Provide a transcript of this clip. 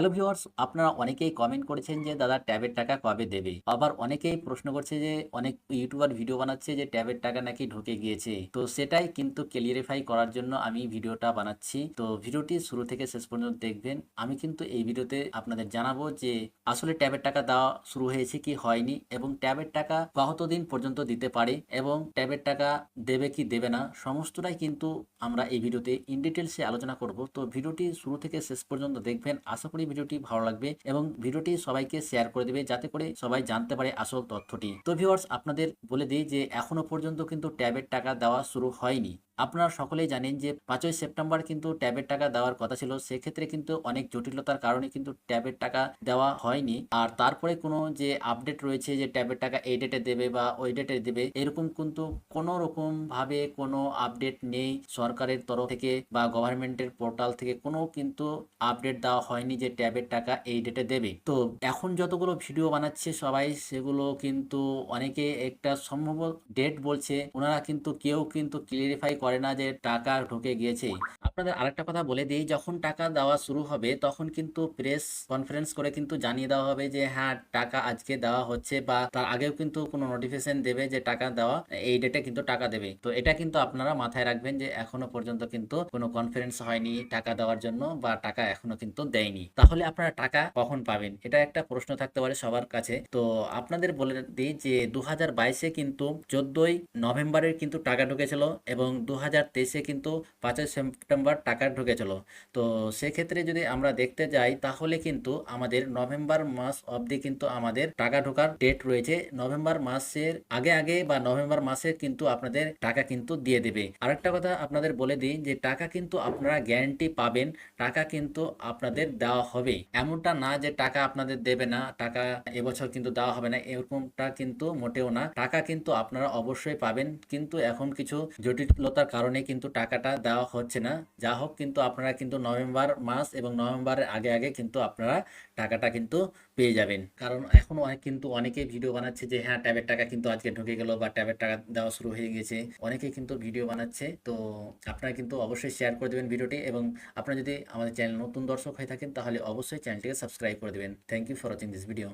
Hello viewers আপনারা অনেকেই comment করেছেন যে, দাদা, ট্যাবের টাকা কবে দেবে? আবার অনেকেই প্রশ্ন করছে যে, অনেক ইউটিউবার ভিডিও বানাচ্ছে যে, ট্যাবের টাকা নাকি ঢুকে গিয়েছে। তো সেটাই কিন্তু ক্লিয়ারিফাই করার জন্য আমি ভিডিওটা বানাচ্ছি। তো ভিডিওটি শুরু থেকে শেষ পর্যন্ত দেখবেন। আমি কিন্তু এই ভিডিওতে আপনাদের জানাব যে, আসলে ট্যাবের টাকা দেওয়া শুরু হয়েছে কি হয়নি এবং ট্যাবের টাকা কতদিন পর্যন্ত দিতে পারে এবং ট্যাবের টাকা দেবে কি দেবে না, সমস্তটাই কিন্তু আমরা এই ভিডিওতে ইন ডিটেলসে আলোচনা করব। তো ভিডিওটি শুরু থেকে শেষ পর্যন্ত দেখবেন। আশা করি ভিডিওটি ভালো লাগবে এবং ভিডিওটি সবাইকে শেয়ার করে দেবে যাতে করে সবাই জানতে পারে আসল তথ্যটি। তো ভিউয়ার্স আপনাদের বলে দিই যে এখনও পর্যন্ত কিন্তু ট্যাবের টাকা দেওয়া শুরু হয়নি। আপনারা সকলেই জানেন যে পাঁচই সেপ্টেম্বর কিন্তু ট্যাবের টাকা দেওয়ার কথা ছিল। সেক্ষেত্রে কিন্তু অনেক জটিলতার কারণে কিন্তু ট্যাবের টাকা দেওয়া হয়নি। আর তারপরে কোনো যে আপডেট রয়েছে যে ট্যাবের টাকা এই ডেটে দেবে বা ওই ডেটে দেবে, এরকম কিন্তু কোনো রকম ভাবে কোনো আপডেট নেই সরকারের তরফ থেকে বা গভর্নমেন্টের পোর্টাল থেকে। কোনো কিন্তু আপডেট দেওয়া হয়নি যে ট্যাবের টাকা এই ডেটে দেবে। তো এখন যতগুলো ভিডিও বানাচ্ছে সবাই, সেগুলো কিন্তু অনেকে একটা সম্ভব ডেট বলছে। ওনারা কিন্তু কেউ কিন্তু ক্লিয়ারিফাই করে না যে টাকা ঢুকে গিয়েছে আপনাদের আরেকটা কথা বলে দিই, যখন টাকা দেওয়া শুরু হবে, তখন কিন্তু প্রেস কনফারেন্স করে কিন্তু জানিয়ে দেওয়া হবে যে হ্যাঁ টাকা আজকে দেওয়া হচ্ছে বা তার আগেও কিন্তু কোনো নোটিফিকেশন দেবে যে টাকা দেওয়া, এই ডেটে কিন্তু টাকা দেবে। তো এটা কিন্তু আপনারা মাথায় রাখবেন যে, এখনও পর্যন্ত কিন্তু কোনো কনফারেন্স হয়নি টাকা দেওয়ার জন্য বা টাকা এখনও কিন্তু দেয়নি। তাহলে আপনারা টাকা কখন পাবেন? এটা একটা প্রশ্ন থাকতে পারে সবার কাছে। তো আপনাদের বলে দিই যে দু হাজার বাইশে কিন্তু চোদ্দই নভেম্বরের কিন্তু টাকা ঢুকেছিল এবং দু হাজার তেইশে কিন্তু পাঁচই সেপ্টেম্বর টাকা ঢুকেছিল। তো সেক্ষেত্রে যদি আমরা দেখতে যাই, তাহলে কিন্তু আমাদের নভেম্বর মাস অবধি কিন্তু আমাদের টাকা ঢোকার ডেট রয়েছে। নভেম্বর মাসের আগে আগে বা নভেম্বর মাসে কিন্তু আপনাদের টাকা কিন্তু দিয়ে দেবে। আরেকটা কথা আপনাদের বলে দিই যে, টাকা কিন্তু আপনারা গ্যারান্টি পাবেন, টাকা কিন্তু আপনাদের দেওয়া হবে। এমনটা না যে টাকা আপনাদের দেবে না, টাকা এবছর কিন্তু দেওয়া হবে না, এরকমটা কিন্তু মোটেও না। টাকা কিন্তু আপনারা অবশ্যই পাবেন। কিন্তু এখন কিছু জটিলতার কারণে কিন্তু টাকাটা দেওয়া হচ্ছে না। যা হোক কিন্তু আপনারা কিন্তু নভেম্বর মাস এবং নভেম্বরের আগে আগে কিন্তু আপনারা টাকাটা কিন্তু পেয়ে যাবেন। কারণ এখন অনেক কিন্তু অনেকে ভিডিও বানাচ্ছে যে হ্যাঁ ট্যাবের টাকা কিন্তু আজকে ঢুকে গেল বা ট্যাবের টাকা দেওয়া শুরু হয়ে গেছে। অনেকে কিন্তু ভিডিও বানাচ্ছে। তো আপনারা কিন্তু অবশ্যই শেয়ার করে দেবেন ভিডিওটি এবং আপনারা যদি আমাদের চ্যানেল নতুন দর্শক হয়ে থাকেন, তাহলে অবশ্যই চ্যানেলটিকে সাবস্ক্রাইব করে দেবেন। Thank you for watching this video